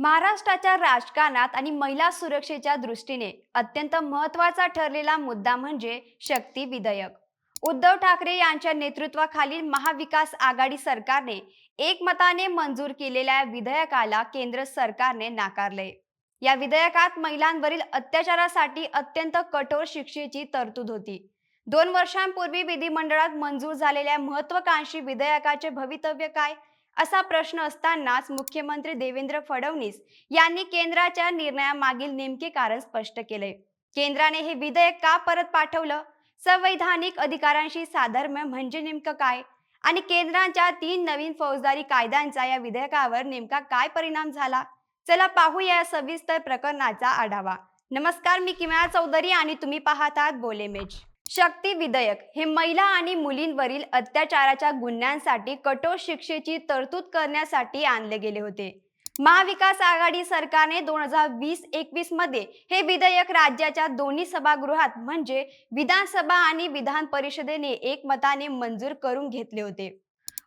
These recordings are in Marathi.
महाराष्ट्राच्या राजकारणात आणि महिला सुरक्षेच्या दृष्टीने अत्यंत महत्त्वाचा ठरलेला मुद्दा म्हणजे शक्ती विधेयक. उद्धव ठाकरे यांच्या नेतृत्वाखालील महाविकास आघाडी सरकारने एकमताने मंजूर केलेल्या विधेयकाला केंद्र सरकारने नाकारले. या विधेयकात महिलांवरील अत्याचारासाठी अत्यंत कठोर शिक्षेची तरतूद होती. दोन वर्षांपूर्वी विधिमंडळात मंजूर झालेल्या महत्वाकांक्षी विधेयकाचे भवितव्य काय? असा प्रश्न असतानाच मुख्यमंत्री देवेंद्र फडणवीस यांनी केंद्राच्या निर्णयामागील नेमके कारण स्पष्ट केले. केंद्राने हे विधेयक का परत पाठवलं? संवैधानिक अधिकारांशी साधर्म्य म्हणजे नेमकं काय? आणि केंद्राच्या तीन नवीन फौजदारी कायद्यांचा या विधेयकावर नेमका काय परिणाम झाला? चला पाहूया या सविस्तर प्रकरणाचा आढावा. नमस्कार मी किमया चौधरी आणि तुम्ही पाहत आहात बोलेमेज. शक्ती विधेयक हे महिला आणि मुलींवरील अत्याचाराच्या गुन्ह्यांसाठी कठोर शिक्षेची तरतूद करण्यासाठी आणले गेले होते. महाविकास आघाडी सरकारने दोन हजार वीस एकवीसमध्ये हे विधेयक राज्याच्या दोन्ही सभागृहात म्हणजे विधानसभा आणि विधान परिषदेने एकमताने मंजूर करून घेतले होते.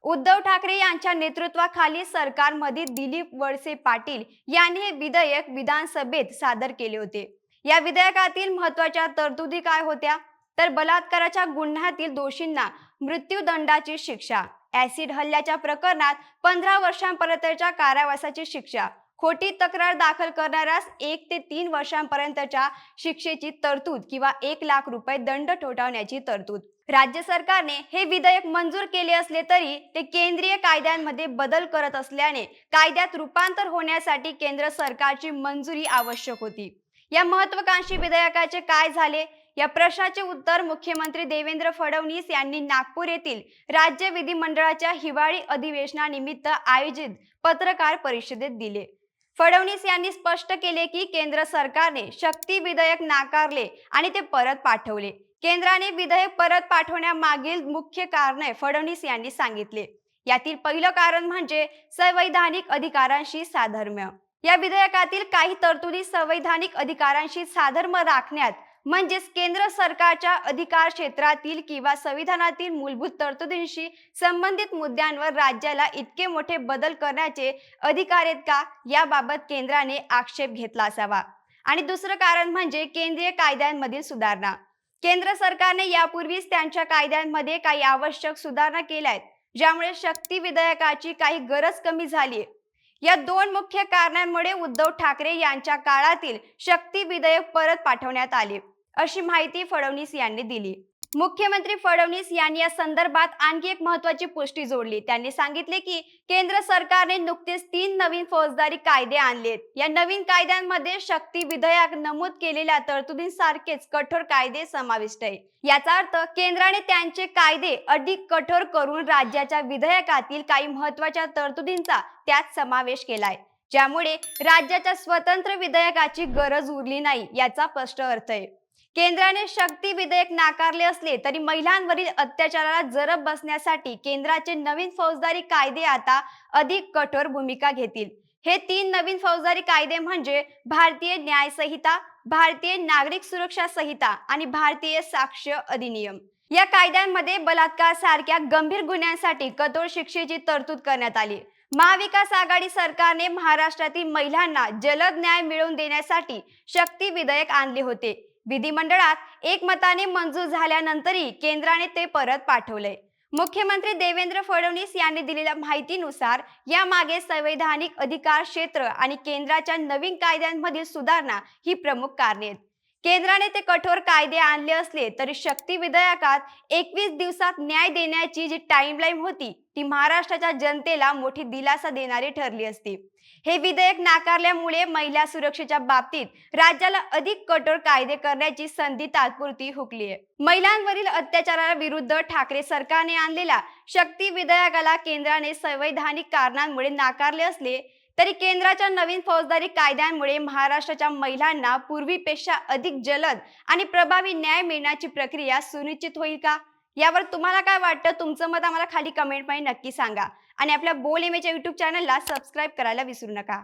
उद्धव ठाकरे यांच्या नेतृत्वाखाली सरकारमध्ये दिलीप वळसे पाटील यांनी हे विधेयक विधानसभेत सादर केले होते. या विधेयकातील महत्त्वाच्या तरतुदी काय होत्या? तर बलात्काराच्या गुन्ह्यातील दोषींना मृत्यूदंडाची शिक्षा ऍसिड हल्ल्याच्या प्रकरणात पंधरा वर्षांपर्यंतच्या कारावासाची शिक्षा खोटी तक्रार दाखल करणाऱ्यास एक ते तीन वर्षांपर्यंतच्या शिक्षेची तरतूद किंवा एक लाख रुपये दंड ठोठावण्याची तरतूद. राज्य सरकारने हे विधेयक मंजूर केले असले तरी ते केंद्रीय कायद्यांमध्ये बदल करत असल्याने कायद्यात रूपांतर होण्यासाठी केंद्र सरकारची मंजुरी आवश्यक होती. या महत्वाकांक्षी विधेयकाचे काय झाले? या प्रश्नाचे उत्तर मुख्यमंत्री देवेंद्र फडणवीस यांनी नागपूर येथील राज्य विधिमंडळाच्या हिवाळी अधिवेशनानिमित्त आयोजित पत्रकार परिषदेत दिले. फडणवीस यांनी स्पष्ट केले की केंद्र सरकारने शक्ती विधेयक नाकारले आणि ते परत पाठवले. केंद्राने विधेयक परत पाठवण्यामागील मुख्य कारणे फडणवीस यांनी सांगितले. यातील पहिलं कारण म्हणजे संवैधानिक अधिकारांशी साधर्म्य. या विधेयकातील काही तरतुदी संवैधानिक अधिकारांशी साधर्म्य राखण्यात म्हणजेच केंद्र सरकारच्या अधिकार क्षेत्रातील किंवा संविधानातील मूलभूत तरतुदींशी संबंधित मुद्द्यांवर राज्याला इतके मोठे बदल करण्याचे अधिकार आहेत का याबाबत केंद्राने आक्षेप घेतला असावा. आणि दुसरं कारण म्हणजे केंद्रीय कायद्यांमधील सुधारणा. केंद्र सरकारने यापूर्वीच त्यांच्या कायद्यांमध्ये काही आवश्यक सुधारणा केल्या आहेत ज्यामुळे शक्ती विधेयकाची काही गरज कमी झाली या दोन मुख्य कारणांमुळे उद्धव ठाकरे यांच्या काळातील शक्ती विधेयक परत पाठवण्यात आले. अशी माहिती फडणवीस यांनी दिली. मुख्यमंत्री फडणवीस यांनी या संदर्भात आणखी एक महत्वाची पुष्टी जोडली. त्यांनी सांगितले की केंद्र सरकारने नुकतेच तीन नवीन फौजदारी कायदे आणलेत. या नवीन कायद्यांमध्ये शक्ती विधेयक नमूद केलेल्या तरतुदींसारखेच कठोर कायदे समाविष्ट आहे याचा अर्थ केंद्राने त्यांचे कायदे अधिक कठोर करून राज्याच्या विधेयकातील काही महत्त्वाच्या तरतुदींचा त्यात समावेश केलाय. ज्यामुळे राज्याच्या स्वतंत्र विधेयकाची गरज उरली नाही याचा स्पष्ट अर्थ आहे. केंद्राने शक्ती विधेयक नाकारले असले तरी महिलांवरील अत्याचाराला जरब बसण्यासाठी केंद्राचे नवीन फौजदारी कायदे आता अधिक कठोर भूमिका घेतील. हे तीन नवीन फौजदारी कायदे म्हणजे भारतीय न्याय संहिता भारतीय नागरिक सुरक्षा संहिता आणि भारतीय साक्ष अधिनियम. या कायद्यांमध्ये बलात्कार सारख्या गंभीर गुन्ह्यांसाठी कठोर शिक्षेची तरतूद करण्यात आली. महाविकास आघाडी सरकारने महाराष्ट्रातील महिलांना जलद न्याय मिळवून देण्यासाठी शक्ती विधेयक आणले होते. विधिमंडळात एकमताने मंजूर झाल्यानंतरही केंद्राने ते परत पाठवले. मुख्यमंत्री देवेंद्र फडणवीस यांनी दिलेल्या माहितीनुसार यामागे संवैधानिक अधिकार क्षेत्र आणि केंद्राच्या नवीन कायद्यांमधील सुधारणा ही प्रमुख कारणे आहेत. केंद्राने ते कठोर कायदे आणले असले तरी शक्ती विधेयकात एकवीस दिवसात न्याय देण्याची जी टाइमलाईन होती ती महाराष्ट्राच्या जनतेला मोठी दिलासा देणारी ठरली असती. हे विधेयक नाकारल्यामुळे महिला सुरक्षेच्या बाबतीत राज्याला अधिक कठोर कायदे करण्याची संधी तात्पुरती हुकली आहे. महिलांवरील अत्याचारा विरुद्ध ठाकरे सरकारने आणलेल्या शक्ती विधेयकाला केंद्राने संवैधानिक कारणांमुळे नाकारले असले तरी केंद्राच्या नवीन फौजदारी कायद्यांमुळे महाराष्ट्राच्या महिलांना पूर्वीपेक्षा अधिक जलद आणि प्रभावी न्याय मिळण्याची प्रक्रिया सुनिश्चित होईल का? यावर तुम्हाला काय वाटतं? तुमचं मत आम्हाला खाली कमेंटमध्ये नक्की सांगा. आणि आपल्या बोल इमेजच्या युट्यूब चॅनलला सबस्क्राईब करायला विसरू नका.